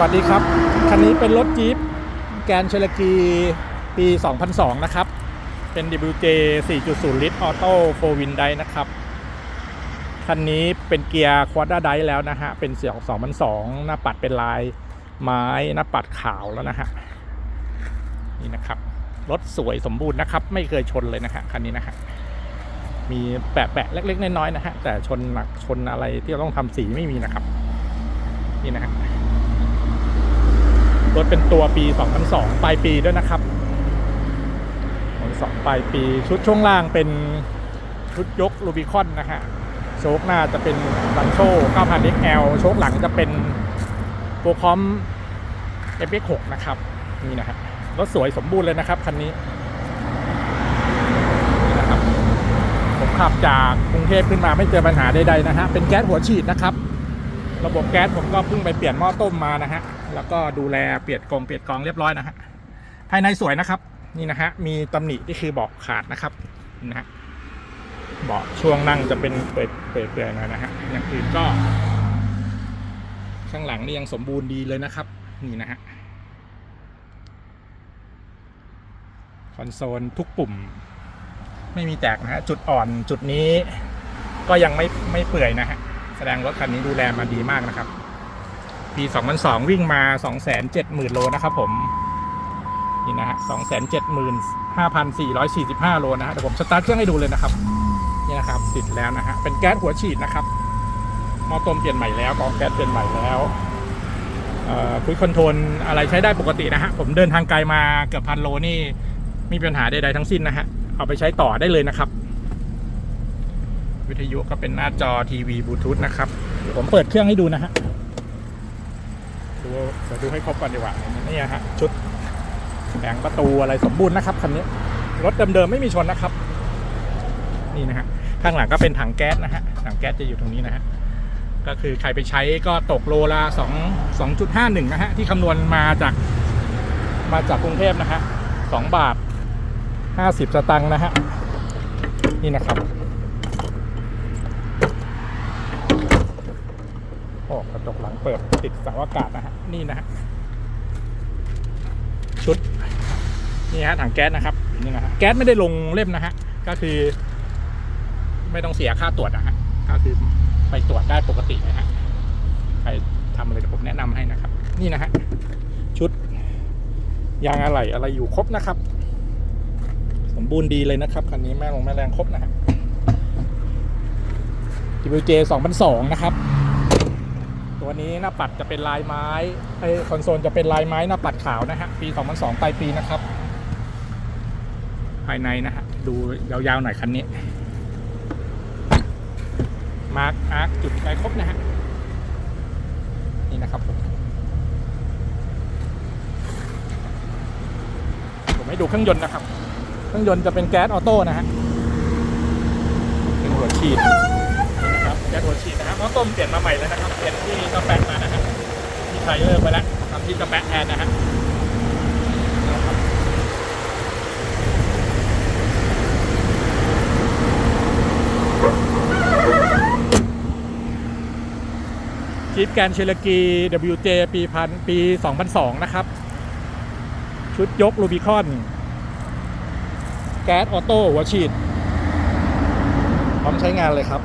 สวัสดีครับ คันนี้เป็นรถจี๊ปแกนเชลกีปี 2002 นะครับ เป็น WJ 4.0 ลิตรออโต้โฟวินไดนะครับ คันนี้เป็นเกียร์ควอด r ไดแล้วนะฮะ เป็นเสียง2002 หน้าปัดเป็นลายไม้หน้าปัดขาวแล้วนะฮะ นี่นะครับ รถสวยสมบูรณ์นะครับ ไม่เคยชนเลยนะฮะ คันนี้นะฮะ มีแปะๆเล็ก ๆ น้อยๆนะฮะ แต่ชนหนักชนอะไรที่เราต้องทำสีไม่มีนะครับ นี่นะฮะ รถเป็นตัวปี 2002 ปลายปีด้วยนะครับ2002ปลายปี ชุดช่วงล่างเป็นชุดยกรูบิคอนนะฮะ โชคหน้าจะเป็นดันโช9000 XL โชคหลังจะเป็นโปรคอม FX6 นะครับ นี่นะฮะรถสวยสมบูรณ์เลยนะครับคันนี้นี่นะครับผมขับจากกรุงเทพขึ้นมาไม่เจอปัญหาใดๆนะฮะ เป็นแก๊สหัวฉีดนะครับ ระบบแก๊สผมก็เพิ่งไปเปลี่ยนหม้อต้มมานะฮะ แล้วก็ดูแลเปลี่ยนกรงเปลี่ยนกองเรียบร้อยนะฮะภายในสวยนะครับนี่นะฮะมีตำหนิที่คือเบาะขาดนะครับนะฮะเบาะช่วงนั่งจะเป็นเปื่อยเปื่อยเปื่อยหน่อยนะฮะอย่างอื่นก็ ข้างหลังนี่ยังสมบูรณ์ดีเลยนะครับ นี่นะฮะคอนโซลทุกปุ่ม ไม่มีแตกนะฮะจุดอ่อนจุดนี้ ก็ยังไม่ไม่เปื่อยนะฮะแสดงรถคันนี้ดูแลมาดีมากนะครับ ปี 2002 วิ่งมา 270,000 โลนะครับผม นี่นะฮะ275,445 โลนะฮะเดี๋ยวผมสตาร์ทเครื่องให้ดูเลยนะครับ นี่นะครับติดแล้วนะฮะ เป็นแก๊สหัวฉีดนะครับ หม้อต้มเปลี่ยนใหม่แล้วกองแก๊สเปลี่ยนใหม่แล้วคุยคอนโทรลอะไรใช้ได้ปกตินะฮะ ผมเดินทางไกลมาเกือบพันโลนี่ไมมีปัญหาใดๆทั้งสิ้นนะฮะ เอาไปใช้ต่อได้เลยนะครับ วิทยุก็เป็นหน้าจอทีวีบลูทูธนะครับ ผมเปิดเครื่องให้ดูนะฮะ ดูเดี๋ยวดูให้ครบก่อนดีกว่านี่ฮะชุดแผงประตูอะไรสมบูรณ์นะครับคันนี้รถเดิมๆไม่มีชนนะครับ นี่นะฮะข้างหลังก็เป็นถังแก๊สนะฮะถังแก๊สจะอยู่ตรงนี้นะฮะก็คือใครไปใช้ก็ตกโลละสองสองจุดห้าหนึ่งนะฮะที่คำนวณมาจากมาจากกรุงเทพนะฮะสองบาทห้าสิบสตังค์นะฮะนี่นะครับ โอ้กระจกหลังเปิดติดเสาอากาศนะฮะนี่นะฮะชุดนี่ฮะถังแก๊สนะครับนี่นะฮะแก๊สไม่ได้ลงเล่มนะฮะก็คือ ไม่ต้องเสียค่าตรวจนะฮะก็คือไปตรวจได้ปกตินะฮะใครทำอะไรผมแนะนำให้นะครับ นี่นะฮะชุดยางอะไหล่อะไรอยู่ครบนะครับ สมบูรณ์ดีเลยนะครับคันนี้แม่ลงแม่แรงครบนะฮะ WJ 2002 นะครับ วันนี้หน้าปัดจะเป็นลายไม้ไอคอนโซลจะเป็นลายไม้หน้าปัดขาวนะฮะปี 2002ปลายปีนะครับ ภายในนะฮะดูยาวๆหน่อยคันนี้มาร์กอาร์คจุดใจครบนะฮะนี่นะครับผมผมให้ดูเครื่องยนต์นะครับ เครื่องยนต์จะเป็นแก๊สออโต้นะฮะเป็นหัวฉีดนี่นะครับแก๊สหัวฉีดนะ ต้มเปลี่ยนมาใหม่แล้วนะครับ เปลี่ยนที่สแปะมานะฮะที่ไทเลิกไปแล้วทำที่สแปะแทนนะฮะนะครับจีปแกนเชลกี WJ ปีพันปี 2002 นะครับ ชุดยกรูบิคอน แก๊สออโต้หัวฉีด พร้อมใช้งานเลยครับ